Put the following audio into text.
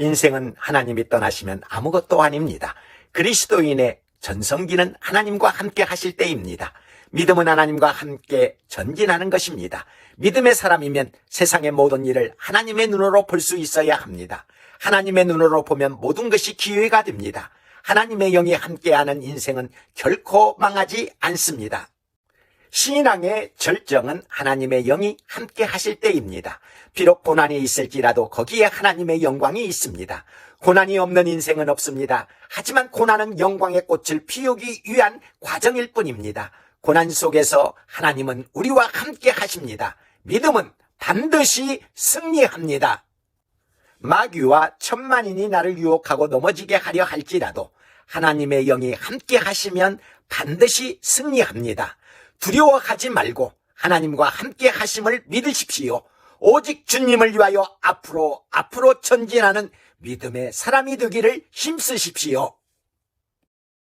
인생은 하나님이 떠나시면 아무것도 아닙니다. 그리스도인의 전성기는 하나님과 함께 하실 때입니다. 믿음은 하나님과 함께 전진하는 것입니다. 믿음의 사람이면 세상의 모든 일을 하나님의 눈으로 볼 수 있어야 합니다. 하나님의 눈으로 보면 모든 것이 기회가 됩니다. 하나님의 영이 함께하는 인생은 결코 망하지 않습니다. 신앙의 절정은 하나님의 영이 함께 하실 때입니다. 비록 고난이 있을지라도 거기에 하나님의 영광이 있습니다. 고난이 없는 인생은 없습니다. 하지만 고난은 영광의 꽃을 피우기 위한 과정일 뿐입니다. 고난 속에서 하나님은 우리와 함께 하십니다. 믿음은 반드시 승리합니다. 마귀와 천만인이 나를 유혹하고 넘어지게 하려 할지라도 하나님의 영이 함께 하시면 반드시 승리합니다. 두려워하지 말고 하나님과 함께 하심을 믿으십시오. 오직 주님을 위하여 앞으로 앞으로 전진하는 믿음의 사람이 되기를 힘쓰십시오.